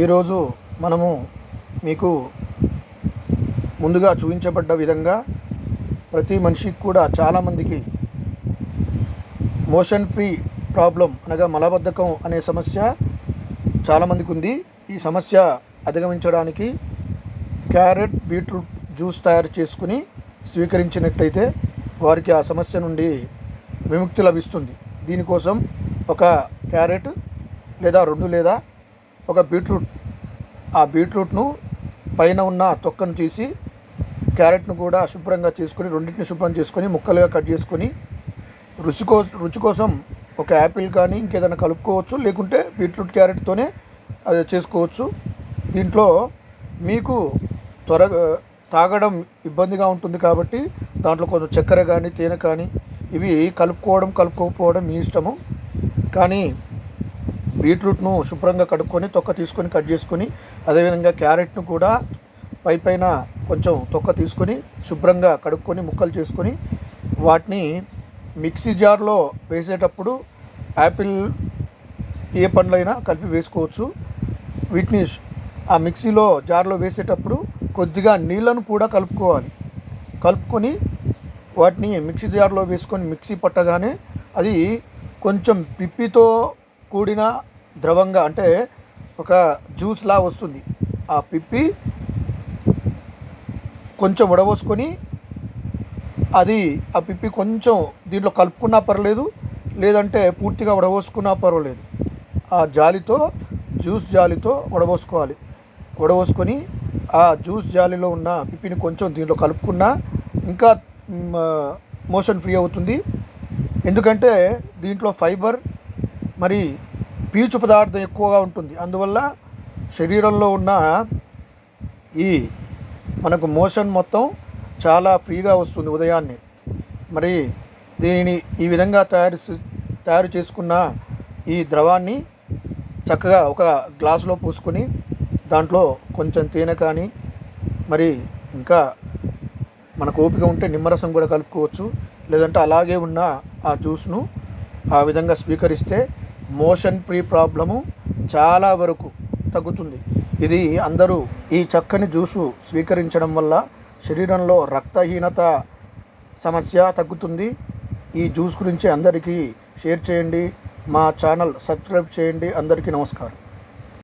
ఈరోజు మనము మీకు ముందుగా చూపించబడ్డ విధంగా ప్రతి మనిషికి కూడా చాలామందికి మోషన్ ఫ్రీ ప్రాబ్లం అనగా మలబద్ధకం అనే సమస్య చాలామందికి ఉంది. ఈ సమస్య అధిగమించడానికి క్యారెట్ బీట్రూట్ జ్యూస్ తయారు చేసుకుని స్వీకరించినట్టయితే వారికి ఆ సమస్య నుండి విముక్తి లభిస్తుంది. దీనికోసం ఒక క్యారెట్ లేదా రెండు లేదా ఒక బీట్రూట్ ఆ బీట్రూట్ను పైన ఉన్న తొక్కను తీసి క్యారెట్ను కూడా శుభ్రంగా చేసుకొని రెండింటిని శుభ్రం చేసుకొని ముక్కలుగా కట్ చేసుకొని రుచి కో రుచి కోసం ఒక యాపిల్ కానీ ఇంకేదైనా కలుపుకోవచ్చు. లేకుంటే బీట్రూట్ క్యారెట్తోనే అది చేసుకోవచ్చు. దీంట్లో మీకు త్వరగా తాగడం ఇబ్బందిగా ఉంటుంది కాబట్టి దాంట్లో కొంచెం చక్కెర కానీ తేనె కానీ ఇవి కలుపుకోవడం కలుపుకోకపోవడం మీ ఇష్టము. కానీ బీట్రూట్ను శుభ్రంగా కడుక్కొని తొక్క తీసుకొని కట్ చేసుకొని అదేవిధంగా క్యారెట్ను కూడా పై పైన కొంచెం తొక్క తీసుకొని శుభ్రంగా కడుక్కొని ముక్కలు చేసుకొని వాటిని మిక్సీ జార్లో వేసేటప్పుడు యాపిల్ ఏ పండ్లైనా కలిపి వేసుకోవచ్చు. వీటిని ఆ మిక్సీలో జార్లో వేసేటప్పుడు కొద్దిగా నీళ్ళను కూడా కలుపుకోవాలి. కలుపుకొని వాటిని మిక్సీ జార్లో వేసుకొని మిక్సీ పట్టగానే అది కొంచెం పిప్పితో కూడిన ద్రవంగా అంటే ఒక జ్యూస్లా వస్తుంది. ఆ పిప్పి కొంచెం వడబోసుకొని అది ఆ పిప్పి కొంచెం దీంట్లో కలుపుకున్నా పర్వాలేదు లేదంటే పూర్తిగా వడబోసుకున్నా పర్వాలేదు. ఆ జాలితో జ్యూస్ జాలితో వడబోసుకోవాలి. వడబోసుకొని ఆ జ్యూస్ జాలిలో ఉన్న పిప్పిని కొంచెం దీంట్లో కలుపుకున్నా ఇంకా మోషన్ ఫ్రీ అవుతుంది. ఎందుకంటే దీంట్లో ఫైబర్ మరి పీచు పదార్థం ఎక్కువగా ఉంటుంది. అందువల్ల శరీరంలో ఉన్న ఈ మనకు మోషన్ మొత్తం చాలా ఫ్రీగా వస్తుంది ఉదయాన్నే. మరి దీనిని ఈ విధంగా తయారు తయారు చేసుకున్న ఈ ద్రవాన్ని చక్కగా ఒక గ్లాసులో పూసుకొని దాంట్లో కొంచెం తేనె కానీ మరి ఇంకా మనకు ఓపిక ఉంటే నిమ్మరసం కూడా కలుపుకోవచ్చు. లేదంటే అలాగే ఉన్న ఆ జ్యూస్ను ఆ విధంగా స్వీకరిస్తే మోషన్ ప్రీ ప్రాబ్లము చాలా వరకు తగ్గుతుంది. ఇది అందరూ ఈ చక్కని జ్యూసు స్వీకరించడం వల్ల శరీరంలో రక్తహీనత సమస్య తగ్గుతుంది. ఈ జ్యూస్ గురించి అందరికీ షేర్ చేయండి. మా ఛానల్ సబ్స్క్రైబ్ చేయండి. అందరికీ నమస్కారం.